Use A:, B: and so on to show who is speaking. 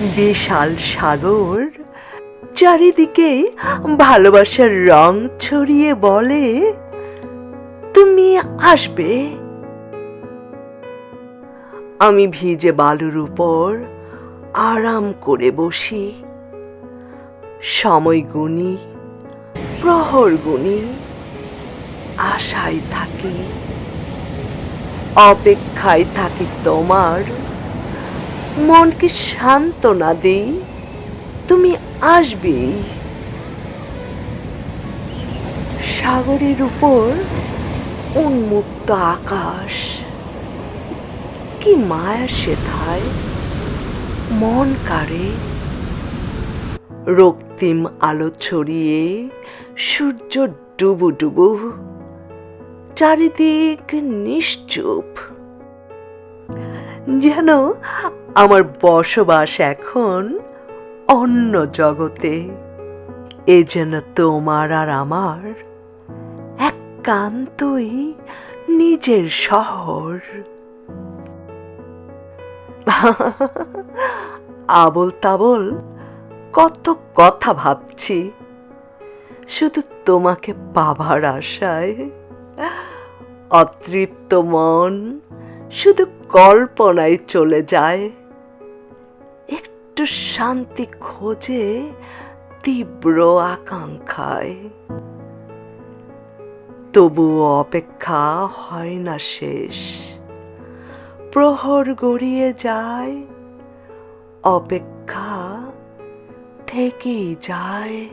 A: বিশাল সাগর, চারিদিকে ভালোবাসার রং ছড়িয়ে বলে, তুমি আসবে। আমি ভিজে বালুর উপর আরাম করে বসি। সময় গুনি প্রহর গুনি আশায় থাকি। অপেক্ষায় থাকি তোমার মনকে সান্ত্বনা দিই, তুমি আসবে। সাগরের উপর উন্মুক্ত আকাশ, কি মায়া সেথায় মন কারে রক্তিম আলো ছড়িয়ে সূর্য ডুবু ডুবু, চারিদিক নিশ্চুপ। যেন আমার বসবাস এখন অন্য জগতে। এ যেন তোমার আর আমার একান্তই নিজের শহর। আবল তাবল কত কথা ভাবছি। শুধু তোমাকে পাবার আশায়। অতৃপ্ত মন শুধু কল্পনায় চলে যায়। একটু শান্তি খোঁজে তীব্র আকাঙ্ক্ষায়। তবুও অপেক্ষা হয় না শেষ। প্রহর গড়িয়ে যায়, অপেক্ষা থেকেই যায়।